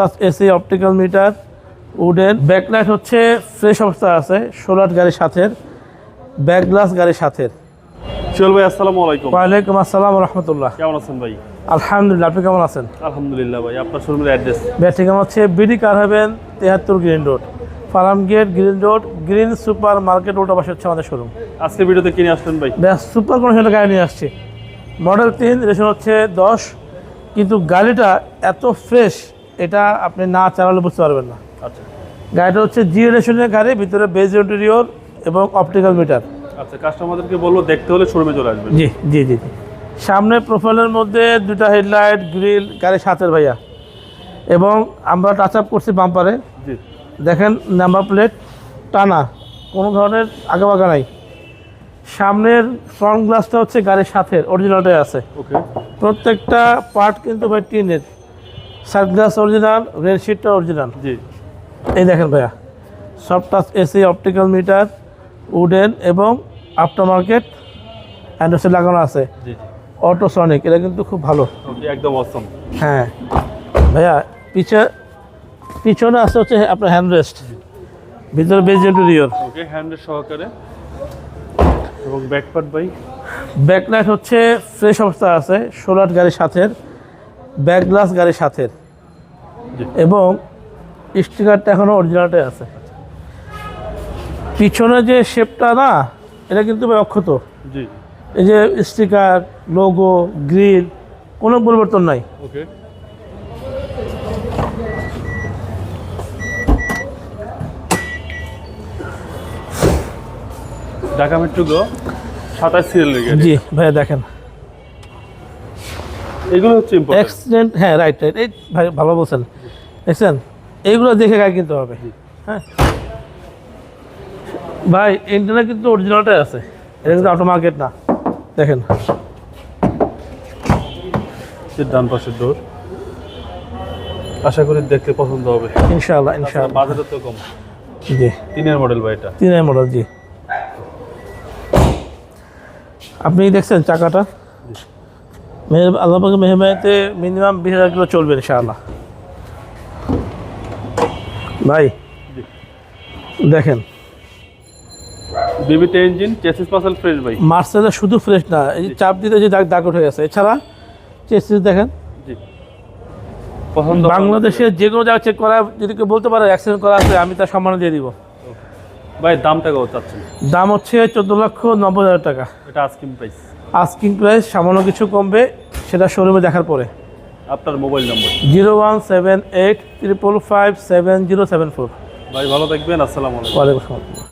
Touch AC optical meter wooden backlight হচ্ছে fresh অবস্থা আছে সোলার গাড়ির সাথে ব্যাক গ্লাস গাড়ির সাথে। চল ভাই আসসালামু আলাইকুম। ওয়ালাইকুম আসসালাম রহমতুল্লাহ। কেমন আছেন ভাই? আলহামদুলিল্লাহ আপনি কেমন আছেন? আলহামদুলিল্লাহ ভাই আপনার শোরুমের অ্যাড্রেস ব্যাট ঠিকানা হচ্ছে বিডি কার হবেন তেহাত্তর green road farm gate green road green super market road পাশে হচ্ছে আমাদের শোরুম আজকে ভিডিওতে কিনে আসলেন ভাই? ব্যাস সুপার কন্ডিশনের গাড়ি নিয়ে আসছি। মডেল তিন রেশন হচ্ছে দশ কিন্তু গাড়িটা এত ফ্রেশ এটা আপনি না চালালে বুঝতে পারবেন না। আচ্ছা। গাড়িটা হচ্ছে জি রেশনের গাড়ি ভিতরে বেজ ইন্টেরিয়র এবং অপটিক্যাল মিটার। আচ্ছা কাস্টমারদেরকে বলব দেখতে হলে শোরুমে চলে আসবেন। জি জি জি সামনে প্রোফাইলের মধ্যে দুটা হেডলাইট গ্রিল গাড়ির সাথের ভাইয়া। এবং আমরা টাচ আপ করছি বাম্পারে। জি। দেখেন নাম্বার প্লেট টানা কোনো ধরনের আগাবাগা নাই। সামনের ফ্রন্ট গ্লাসটা হচ্ছে গাড়ির সাথে অরিজিনালটাই আছে। ওকে প্রত্যেকটা পার্ট কিন্তু ভাই টিনের। সাইড গ্লাস অরিজিনাল রেল শিটটা অরিজিনাল জি। এই দেখেন ভাইয়া সব touch AC optical meter wooden এবং আফটার মার্কেট অ্যান্ড্রয়েড লাগানো আছে। অটোসনিক এটা কিন্তু খুব ভালো। একদম অসম হ্যাঁ। ভাইয়া পিছে পিছনে আছে হচ্ছে আপনার হ্যান্ড রেস্ট ভিতরে বেজ ইন্টেরিয়র ওকে হ্যান্ডের সহকারে। এবং ব্যাকপার্ট ভাই ব্যাকলাইট হচ্ছে ফ্রেশ অবস্থা আছে সোলার গাড়ির সাথে। ব্যাক গ্লাস গাড়ির সাথে। এবং স্টিকারটা এখনও অরিজিনালটাই আছে। পিছনে যে শেপটা না এটা কিন্তু অক্ষত। জি। এই যে স্টিকার লোগো গ্রিল কোনো পরিবর্তন নাই। ওকে। ঢাকা মেট্রো গো সাতাশ সিরিয়ালের গাড়ি। জি ভাইয়া দেখেন। এগুলো হচ্ছে অ্যাক্সিডেন্ট হ্যাঁ রাইট রাইট এই ভাই ভালো বলছেন। দেখছেন এইগুলো দেখে গাড়ি কিনতে হবে? হ্যাঁ। ভাই ইন্টারনেট কিন্তু অরিজিনালটাই আছে। এটা কিন্তু অটো মার্কেট না। দেখেন। ডান পাশের ডোর আশা করি দেখতে পছন্দ হবে। ইনশাআল্লাহ ইনশাআল্লাহ। বাজারে তো কম। জি। তিনের মডেল বা এটা। তিনের মডেল জি। আপনি দেখছেন চাকাটা? মেহের আল্লাহ পাকে মেহমানিতে মিনিমাম বিশ হাজার কিলো চলবে ইনশাআল্লাহ। ভাই দেখেন। বিবিটা ইঞ্জিন চেসিস মাসেল ফ্রেশ ভাই। মার্সেলের শুধু ফ্রেশ না এই যে চাপ দিতে যে দাগ দাগ উঠে গেছে। এছাড়া চেসিস দেখেন। জি। পছন্দ বাংলাদেশে যে কোনো জায়গায় চেক করা যদি কেউ বলতে পারে অ্যাক্সিডেন্ট করা আছে আমি তার সম্মান দিয়ে দিব। ভাই দামটা কত চাচ্ছেন? দাম হচ্ছে চোদ্দ লক্ষ নব্বই হাজার টাকা। এটা আস্কিং প্রাইস আস্কিং প্রাইস সামান্য কিছু কমবে সেটা শোরুমে দেখার পরে। আপনার mobile number zero one seven eight triple five seven zero seven four. ভাই ভালো থাকবেন আসসালামু আলাইকুম। ওয়ালাইকুম আসসালাম।